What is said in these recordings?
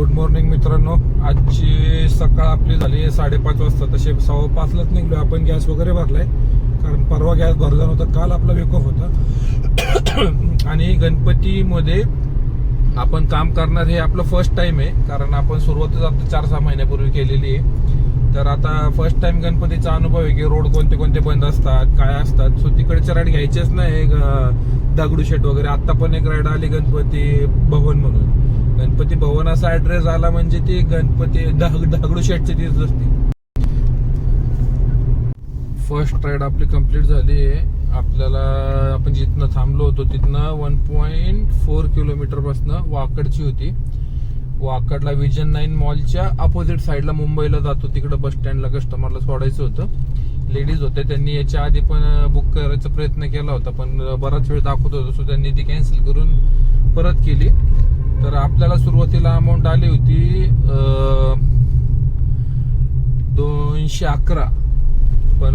Good morning मित्रांनो. आजची सकाळ आपली झाली आहे साडेपाच वाजता. तसे सव्वा पाचलाच निघलो आपण गॅस वगैरे भरलाय. कारण परवा गॅस भरला नव्हता. काल आपला वेक ऑफ होता. आणि गणपतीमध्ये आपण काम करणार हे आपलं फर्स्ट टाइम आहे. कारण आपण सुरुवातच आता चार सहा महिन्यापूर्वी केलेली आहे. तर आता फर्स्ट टाइम गणपतीचा अनुभव आहे की रोड कोणते कोणते बंद असतात काय असतात. सो तिकडचे राईड घ्यायचेच नाही. दगडूशेट दगडूशेठ वगैरे. आता पण एक राईड आली गणपती भवन म्हणून. गणपती भवन असा ऍड्रेस आला म्हणजे ती गणपती दग दगडूशेठची तीच असते फर्स्ट राईड आपली कंप्लीट झाली. आहे आपल्याला आपण जिथनं थांबलो होतो तिथनं वन पॉईंट फोर किलोमीटर पासनं वाकडची होती. वाकडला विजन नाईन मॉलच्या अपोजिट साईडला मुंबईला जातो. तिकडं बस स्टँडला कस्टमरला सोडायचं होतं. लेडीज होते त्यांनी याच्या आधी पण बुक करायचा प्रयत्न केला होता. पण बराच वेळ दाखवत होतो सो त्यांनी ती कॅन्सल करून परत केली. तर आपल्याला सुरुवातीला अमाऊंट आली होती दोनशे अकरा. पण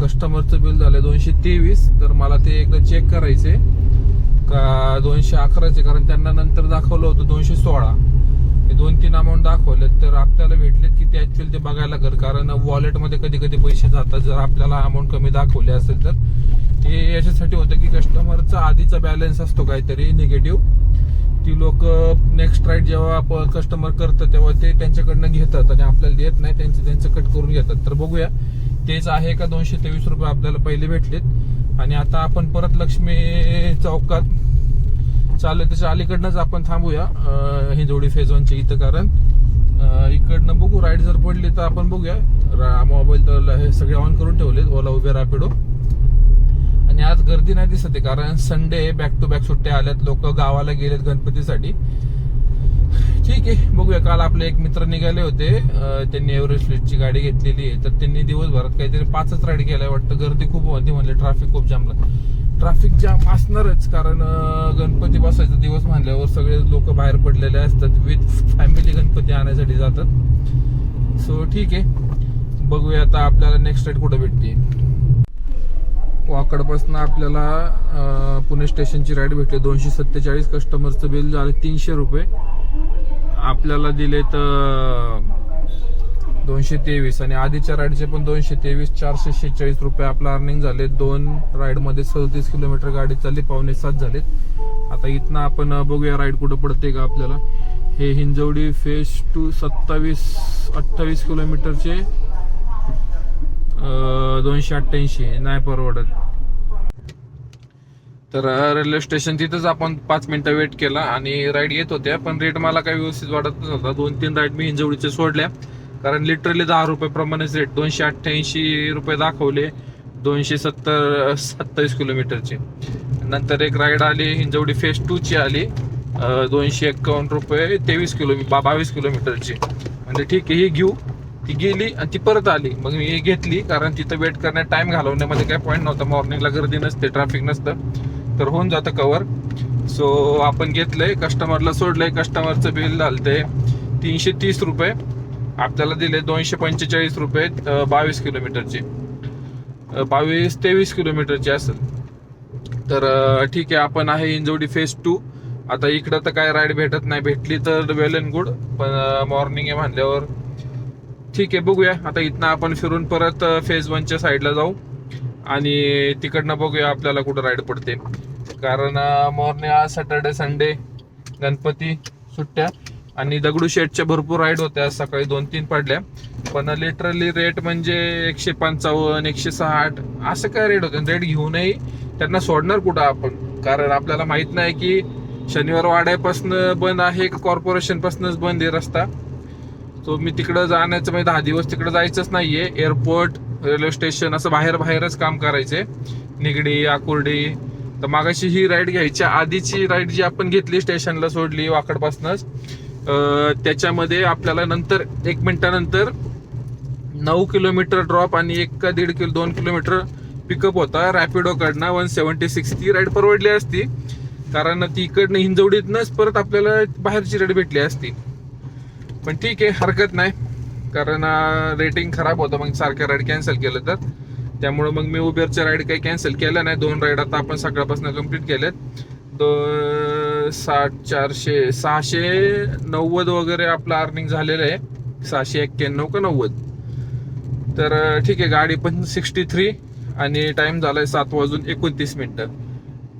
कस्टमरचं बिल झालं दोनशे तेवीस तर मला ते एकदा चेक करायचे. का दोनशे अकराचे कारण त्यांना नंतर दाखवलं होतं दोनशे सोळा. हे दोन तीन अमाऊंट दाखवले तर आपल्याला भेटलेत की ते ऍक्च्युअली ते बघायला कर कारण वॉलेटमध्ये कधी कधी पैसे जातात. जर आपल्याला अमाऊंट कमी दाखवले असेल तर. ते याच्यासाठी होतं की कस्टमरचा आधीचा बॅलन्स असतो काहीतरी निगेटिव्ह ती लोक नेक्स्ट राईड जेव्हा कस्टमर करतं तेव्हा ते त्यांच्याकडनं घेतात आणि आपल्याला देत नाही त्यांचं त्यांचं कट करून घेतात. तर बघूया. तेच आहे का दोनशे तेवीस रुपये आपल्याला पहिले भेटलेत. आणि आता आपण परत लक्ष्मी चौकात चालू त्याच्या अलीकडनंच आपण थांबूया अं, हिंजवडी फेज वनच्या इथं कारण इकडनं बघू. राईड जर पडली तर आपण बघूया. मोबाईल तर हे सगळे ऑन करून ठेवलेत. ओला उबे रॅपिडो. आणि आज गर्दी नाही दिसत आहे कारण संडे बॅक टू बॅक सुट्ट्या आल्यात लोक गावाला गेलेत गणपतीसाठी. ठीक आहे बघूया. काल आपले एक मित्र निघाले होते. त्यांनी एव्हरेस्ट लिस्टची गाडी घेतलेली आहे. तर त्यांनी दिवसभरात काहीतरी पाचच राईड केलाय वाटतं. गर्दी खूप होती म्हणले ट्रॅफिक खूप जामला ट्रॅफिक जाम असणारच कारण गणपती बसायचा दिवस म्हणल्यावर सगळे लोक बाहेर पडलेले असतात. विथ फॅमिली गणपती आणण्यासाठी जातात. सो ठीक आहे. बघूया आता आपल्याला नेक्स्ट राईड कुठं भेटते. वाकडपासून आपल्याला पुणे स्टेशनची राईड भेटली. दोनशे सत्तेचाळीस कस्टमरचं बिल झालं तीनशे रुपये. आपल्याला दिले तर दोनशे तेवीस. आणि आधीच्या राईडचे पण दोनशे तेवीस चारशे शेहेचाळीस रुपये आपलं अर्निंग झाले. दोन राईडमध्ये सदतीस किलोमीटर गाडी चालली पावणे सात झालेत. आता इथनं आपण बघूया राईड कुठं पडते का आपल्याला. हे हिंजवडी फेज टू सत्तावीस अठ्ठावीस किलोमीटरचे दोनशे अठ्ठ्याऐंशी नाही परवडत. तर रेल्वे स्टेशन तिथंच आपण पाच मिनिटं वेट केला आणि राईड येत होत्या पण रेट मला काही व्यवस्थित वाटत नव्हता. दोन तीन राईड मी हिंजवडीचे सोडल्या कारण लिटरली दहा रुपये प्रमाणेच रेट दोनशे अठ्ठ्याऐंशी रुपये दाखवले दोनशे सत्तर सत्तावीस किलोमीटरचे. नंतर एक राईड आली हिंजवडी फेज टूची आली दोनशे एक्कावन्न रुपये तेवीस किलो बावीस किलोमीटरची. म्हणजे ठीक आहे ही घेऊ. ती गेली आणि ती परत आली. मग मी घेतली कारण तिथं वेट करण्यात टाइम घालवण्यामध्ये काय पॉईंट नव्हता. मॉर्निंगला गर्दी नसते ट्रॅफिक नसतं. तर होऊन जातं कवर सो आपण घेतलंय कस्टमरला सोडलंय कस्टमरचं बिल झालंय तीनशे तीस रुपये. आपल्याला दिले दोनशे पंचेचाळीस रुपये बावीस किलोमीटरचे. बावीस तेवीस किलोमीटरचे असेल. तर ठीक आहे आपण आहे इंजोडी फेज टू आता इकडं तर काय राईड भेटत नाही. भेटली तर वेल अँड गुड पण मॉर्निंग आहे म्हणल्यावर ठीक आहे बघूया. आता इथनं आपण फिरून परत फेज वनच्या साईडला जाऊ. आणि तिकडनं बघूया आपल्याला कुठं राईड पडते. कारण मॉर्निंग आज सॅटर्डे संडे गणपती सुट्ट्या. आणि दगडूशेठच्या भरपूर राईड होत्या सकाळी. दोन तीन पडल्या. पण लिटरली रेट म्हणजे एकशे पंचावन्न एकशे साठ असं काय रेट होते. रेट घेऊनही त्यांना सोडणार कुठं आपण? कारण आपल्याला माहीत नाही की शनिवार वाड्यापासून बंद आहे का कॉर्पोरेशनपासूनच बंद आहे रस्ता? सो मी तिकडं जाण्याचं म्हणजे दहा दिवस तिकडं जायचंच नाहीये. एअरपोर्ट रेल्वे स्टेशन असं बाहेर बाहेरच काम करायचे. निगडी आकुर्डी. तर मागाशी ही राईड घ्यायच्या आधीची राईड जी आपण घेतली स्टेशनला सोडली वाकडपासूनच त्याच्यामध्ये आपल्याला नंतर एक मिनिटानंतर नऊ किलोमीटर ड्रॉप आणि एक का दीड किलो दोन किलोमीटर पिकअप होता. रॅपिडोकडनं वन सेवन्टी सिक्स ती राईड परवडली असती. कारण ती इकडनं हिंजवडीतनंच परत आपल्याला बाहेरची राईड भेटली असती. पण ठीक आहे हरकत नाही. कारण रेटिंग खराब होतं मग सारख्या राईड कॅन्सल केलं तर. त्यामुळे मग मी उबेरच्या राईड काही कॅन्सल केल्या नाही. दोन राईड आता आपण सकाळपासून कंप्लीट केल्यात दो साठ चारशे सहाशे नव्वद वगैरे आपलं अर्निंग झालेलं आहे. सहाशे एक्क्याण्णव का नव्वद. तर ठीक आहे गाडी पण सिक्स्टी थ्री आणि टाईम झाला आहे सात वाजून एकोणतीस मिनटं.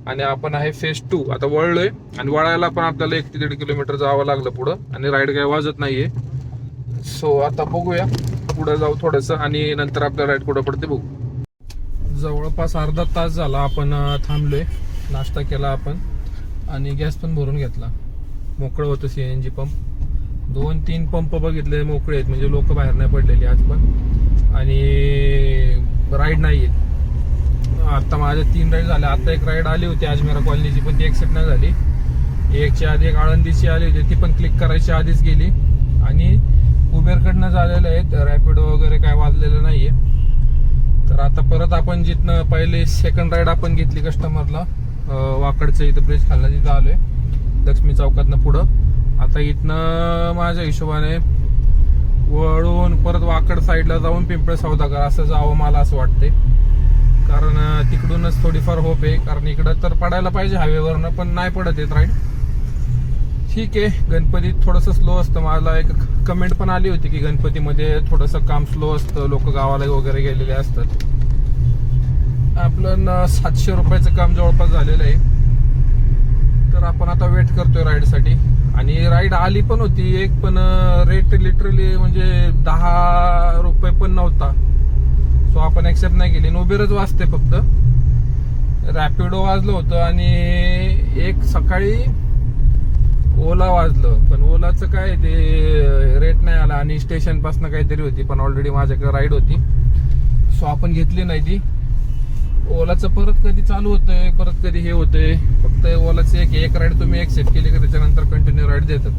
आणि आपण आहे फेज टू आता वळलोय आणि वळायला पण आपल्याला एक ते दीड किलोमीटर जावं लागलं पुढं. आणि राईड काय वाजत नाहीये. सो आता बघूया. पुढं जाऊ थोडस आणि नंतर आपल्या राईड कुठं पडते बघू. जवळपास अर्धा तास झाला आपण थांबलोय. नाश्ता केला आपण. आणि गॅस पण भरून घेतला. मोकळं होतं सीएनजी पंप दोन तीन पंप बघितले मोकळे आहेत. म्हणजे लोक बाहेर नाही पडलेली आज पण. आणि राईड नाही आहेत आता माझ्या तीन राईड झाल्या आता एक राईड आली होती अजमेरा कॉलनीची पण ती एक्सेप्ट नाही झाली. एकच्या आधी एक आळंदीची आली होती. ती पण क्लिक करायच्या आधीच गेली. आणि उबेरकडनं झालेलं आहेत रॅपिडो वगैरे काय वाजलेलं नाहीये. तर आता परत आपण जिथनं पहिले सेकंड राईड आपण घेतली कस्टमरला वाकडचं इथं ब्रिज खाल्ला तिथं आलोय. लक्ष्मी चौकातनं पुढं. आता इथनं माझ्या हिशोबाने वळून परत वाकड साईडला जाऊन पिंपळ सौदागर असं जावं मला असं वाटतंय. कारण तिकडूनच थोडीफार होप आहे. कारण इकडं तर पडायला पाहिजे हायवेवरनं पण नाही पडत येत राईड ठीक आहे. गणपतीत थोडंसं स्लो असतं. मला एक कमेंट पण आली होती की गणपतीमध्ये थोडंसं काम स्लो असतं. लोक गावाला वगैरे गेलेले असतात. आपलं सातशे रुपयाचं काम जवळपास झालेलं आहे. तर आपण आता वेट करतोय राईडसाठी आणि राईड आली पण होती. एक पण रेट लिटरली म्हणजे दहा रुपये पण नव्हता. सो आपण ॲक्सेप्ट नाही केली. उबेरच वाजते फक्त. रॅपिडो वाजलं होतं आणि एक सकाळी ओला वाजलं. पण ओलाचं काय ते रेट नाही आला आणि स्टेशनपासून काहीतरी होती पण ऑलरेडी माझ्याकडे राईड होती. सो आपण घेतली नाही ती. ओलाचं परत कधी चालू होतंय परत कधी हे होतंय. फक्त ओलाचं एक एक राईड तुम्ही एक्सेप्ट केली की त्याच्यानंतर कंटिन्यू राईड देतात.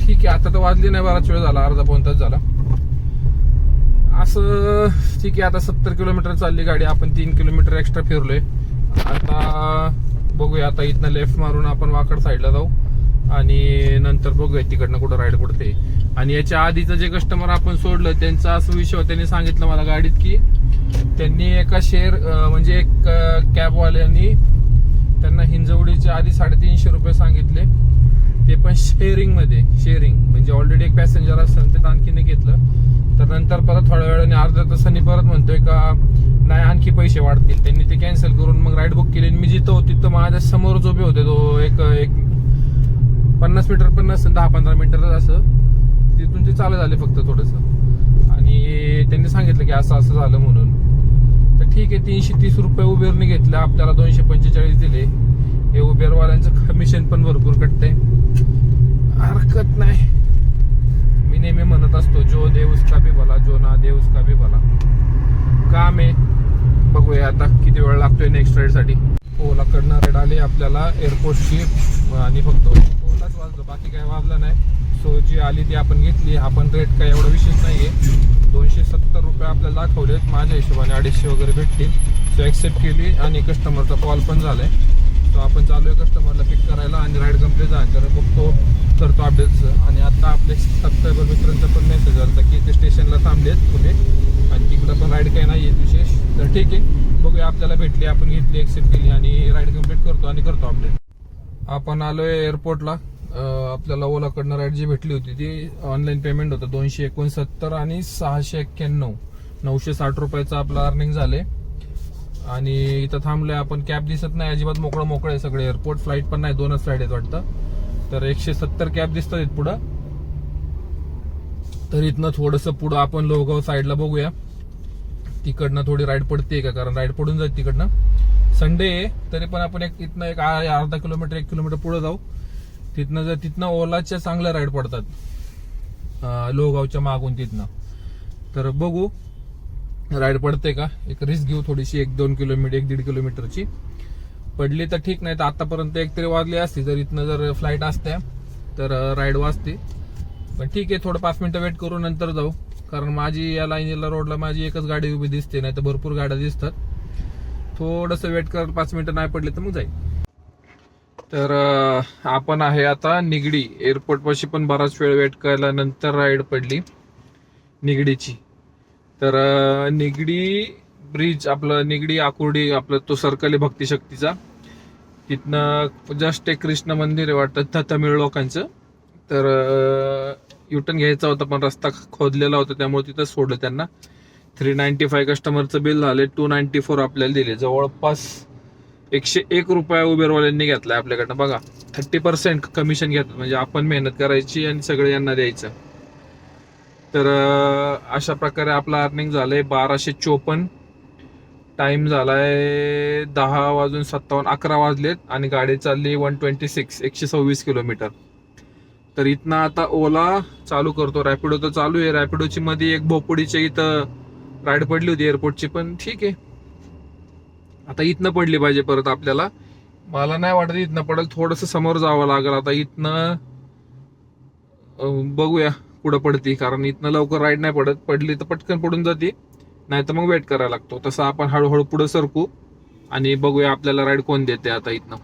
ठीक आहे आता तर वाजली नाही बराच वेळ झाला अर्धा पाऊन तास झाला. असं ठीक आहे आता सत्तर किलोमीटर चालली गाडी आपण तीन किलोमीटर एक्स्ट्रा फिरलोय. आता बघूया आता इथनं लेफ्ट मारून आपण वाकड साईडला जाऊ आणि नंतर बघूया तिकडनं कुठं राईड पडते आणि याच्या आधीचं जे कस्टमर आपण सोडलं त्यांचा असं विषय होता त्यांनी सांगितलं मला गाडीत की त्यांनी एका शेअर म्हणजे एक कॅबवाल्यांनी त्यांना हिंजवडीच्या आधी साडेतीनशे रुपये सांगितले. ते पण शेअरिंगमध्ये शेअरिंग म्हणजे ऑलरेडी एक पॅसेंजर असेल ते आणखीन घेतलं. तर नंतर परत थोड्या वेळाने अर्ध्या तासांनी परत म्हणतोय का नाही आणखी पैसे वाढतील. त्यांनी ते कॅन्सल करून मग राईड बुक केली आणि मी जिथं होती तिथं माझ्यासमोर उभे होते तो एक एक पन्नास मीटर पण नसेल दहा पंधरा मीटर असं तिथून ते चालू झाले फक्त थोडस. आणि त्यांनी सांगितलं की असं असं झालं म्हणून. तर ठीक आहे तीनशे तीस रुपये उबेरने घेतलं आपल्याला दोनशे पंचेचाळीस दिले. हे उबेरवाल्यांचं कमिशन पण भरपूर कटते हरकत नाही. मी नेहमी म्हणत असतो जो देव उसका भी भला जो ना देव उसका भी भला. काम आहे. बघूया आता किती वेळ लागतोय नेक्स्ट राईडसाठी. ओलाकडनं रेड आले आपल्याला एअरपोर्टची आणि फक्त ओलाच वाजलं बाकी काय वाजलं नाही. सो जी आली ती आपण घेतली. आपण रेट काय एवढा विशेष नाहीये. दोनशे सत्तर रुपये आपल्याला दाखवलेत. माझ्या हिशोबाने अडीचशे वगैरे भेटतील. सो ऍक्सेप्ट केली आणि कस्टमरचा कॉल पण झालाय. तो आपण चालू आहे कस्टमरला पिक करायला आणि राईड कंप्लीट झाल्यानंतर बघतो करतो अपडेट्स आणि आता आपले सबस्क्रायबर मित्रांचा पण मेसेज आला की ते स्टेशनला थांबलेत पुणे. आणि तिकडं पण राईड काही नाही आहे विशेष. तर ठीक आहे. बघूया आपल्याला भेटली आपण घेतली एक्सेप्ट केली आणि राईड कंप्लीट करतो आणि करतो अपडेट आपण आलोय एअरपोर्टला आपल्याला ओलाकडनं राईड जी भेटली होती ती ऑनलाईन पेमेंट होतं. दोनशे एकोणसत्तर आणि सहाशे एक्क्याण्णव. नऊशे साठ रुपयाचं आपलं अर्निंग झाले आणि इथं थांबलोय आपण. कॅब दिसत नाही अजिबात मोकळं मोकळं आहे सगळे. एअरपोर्ट फ्लाईट पण नाही दोनच फ्लाईट आहेत वाटतं. तर एकशे सत्तर कॅब दिसतात पुढं. तर इथनं थोडंसं पुढं आपण लोहगाव साईडला बघूया. तिकडनं थोडी राईड पडते का? कारण राईड पडून जाईल तिकडनं. संडे आहे तरी पण आपण एक इथनं एक अर्धा किलोमीटर एक किलोमीटर पुढे जाऊ. तिथनं जर तिथनं ओलाच्या चांगल्या राईड पडतात. लोहगावच्या मागून तिथनं. तर बघू. राईड पडते का? एक रिस्क घेऊ थोडीशी एक दोन किलोमीटर एक दीड किलोमीटरची. पडली तर ठीक नाही तर आतापर्यंत एक तरी वाजली असती जर इथनं जर फ्लाईट असत्या तर राईड वाजते. पण ठीक आहे थोडं पाच मिनिटं वेट करू नंतर जाऊ. कारण माझी या लाईनीला रोडला माझी एकच गाडी उभी दिसते नाही तर भरपूर गाड्या दिसतात. थोडस वेट कर पाच मिनिटं नाही पडले तर मग जाईल. तर आपण आहे आता निगडी. एअरपोर्टपाशी पण बराच वेळ वेट करायला नंतर राईड पडली. निगडीची. तर निगडी ब्रिज आपलं निगडी आकुर्डी आपलं तो सर्कल आहे भक्ती शक्तीचा. तिथनं जस्ट एक कृष्ण मंदिर आहे वाटतं त- तमिळ लोकांचं. तर युटर्न घ्यायचा होता पण रस्ता खोदलेला होता त्यामुळे तिथं सोडलं त्यांना. थ्री नाईन्टी फाय कस्टमरचं बिल झाले टू नाईन्टी फोर आपल्याला दिले. जवळपास एकशे एक रुपया उबेरवाल्यांनी घेतला आपल्याकडनं. बघा थर्टी पर्सेंट कमिशन घेतात म्हणजे आपण मेहनत करायची आणि सगळे यांना द्यायचं. तर अशा प्रकारे आपलं अर्निंग झालं आहे बाराशे चोपन्न. टाइम आहे दहा वाजून सत्तावन्न अकरा वाजलेत आणि गाडी चालली वन ट्वेंटी सिक्स एकशे सव्वीस किलोमीटर. तर इथनं आता ओला चालू करतो. रॅपिडो तर चालू आहे. रॅपिडोची मध्ये एक भोपुडीच्या इथं राईड पडली होती एअरपोर्टची पण ठीक आहे. आता इथनं पडली पाहिजे परत आपल्याला. मला नाही वाटत इथनं पडेल. थोडस समोर जावं लागेल. आता इथनं बघूया. पुढं पडते कारण इथनं लवकर राईड नाही पडत. पडली तर पटकन पडून जाते नाही तर मग वेट करायला लागतो. तसं आपण हळूहळू पुढं सरकू आणि बघूया आपल्याला राईड कोण देते आता इथनं.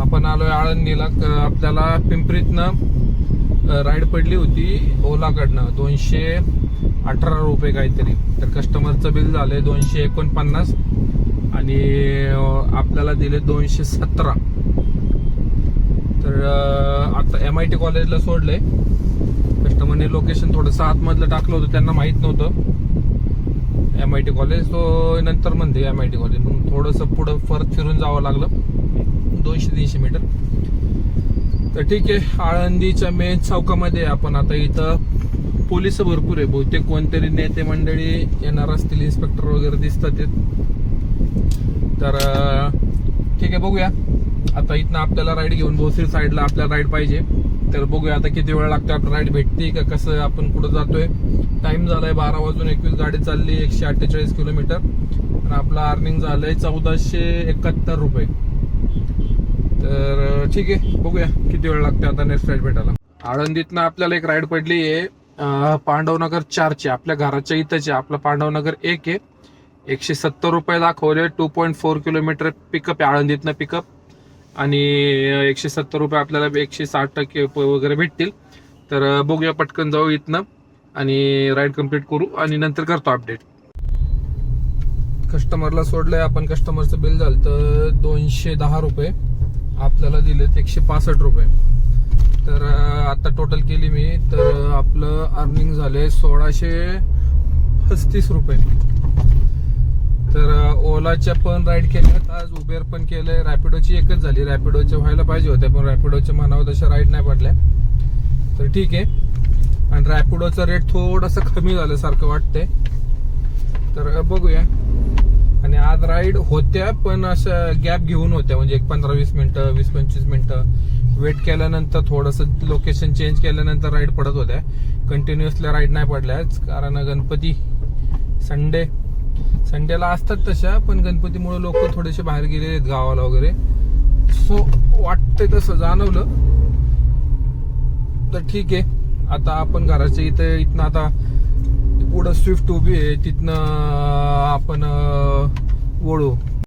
आपण आलोय आळंदीला. आपल्याला पिंपरीतनं राईड पडली होती ओलाकडनं. दोनशे अठरा रुपये काहीतरी. तर कस्टमरचं बिल झालंय दोनशे एकोणपन्नास आणि आपल्याला दिले दोनशे सतरा. तर आता एम आय टी कॉलेजला सोडलंय. कस्टमरने लोकेशन थोडंसं आतमधलं टाकलं होतं त्यांना माहीत नव्हतं. एम आय टी कॉलेज तो नंतर म्हणते एम आय टी कॉलेज मग थोडंसं पुढं परत फिरून जावं लागलं. दोनशे तीनशे मीटर तर ठीक आहे आळंदीच्या मेन चौकामध्ये आपण. आता इथं पोलीस भरपूर आहे. बहुतेक कोणतरी नेते मंडळी येणार असतील इन्स्पेक्टर वगैरे दिसतात तर ठीक आहे बघूया. आता इथनं आपल्याला राईड घेऊन भोसरी साईडला आपल्याला राईड पाहिजे. तर बघूया आता किती वेळ लागतो आपल्याला राईड भेटते का कसं आपण कुठं जातोय. टाइम झालाय बारा वाजून एकवीस गाडी चालली एकशे अठ्ठेचाळीस किलोमीटर. आणि आपलं अर्निंग झालंय चौदाशे एकाहत्तर रुपये. तर ठीक आहे बघूया किती वेळ लागतो आता नेक्स्ट राईड भेटायला. आळंदीतनं आपल्याला एक राईड पडली आहे पांडवनगर चारची. आपल्या घराच्या इथंची आपलं पांडवनगर एक आहे. एकशे सत्तर रुपये दाखवले two point four kilometre pickup आहे आळंदीतनं पिकअप आणि एकशे सत्तर रुपये आपल्याला एकशे साठ टक्के वगैरे भेटतील. तर बघूया पटकन जाऊ इथनं आणि राईड कंप्लीट करू आणि नंतर करतो अपडेट कस्टमरला सोडलंय आपण कस्टमरचं बिल झालं तर दोनशे दहा रुपये. आपल्याला दिलेत एकशे पासष्ट रुपये. तर आता टोटल केली मी तर आपलं अर्निंग झाले सोळाशे पस्तीस रुपये. तर ओलाच्या पण राईड केल्यात आज उबेर पण केलंय. रॅपिडोची एकच झाली. रॅपिडोच्या व्हायला पाहिजे होत्या पण रॅपिडोच्या मनावर तशा राईड नाही पडल्या. तर ठीक आहे. आणि रॅपिडोचा रेट थोडासा कमी झाल्यासारखं वाटतंय. तर बघूया. आणि आज राईड होत्या पण अशा गॅप घेऊन होत्या. म्हणजे एक पंधरा वीस मिनिटं वीस पंचवीस मिनिटं. वेट केल्यानंतर थोडंसं लोकेशन चेंज केल्यानंतर राईड पडत होत्या. कंटिन्युअसल्या राईड नाही पडल्याच कारण गणपती संडे संडेला असतात तशा पण गणपतीमुळे लोक थोडेसे बाहेर गेलेले आहेत गावाला वगैरे. सो वाटतंय तसं जाणवलं. तर ठीक आहे. आता आपण घराच्या इथं इथनं आता पुढं स्विफ्ट उभी आहे तिथनं आपण वळू.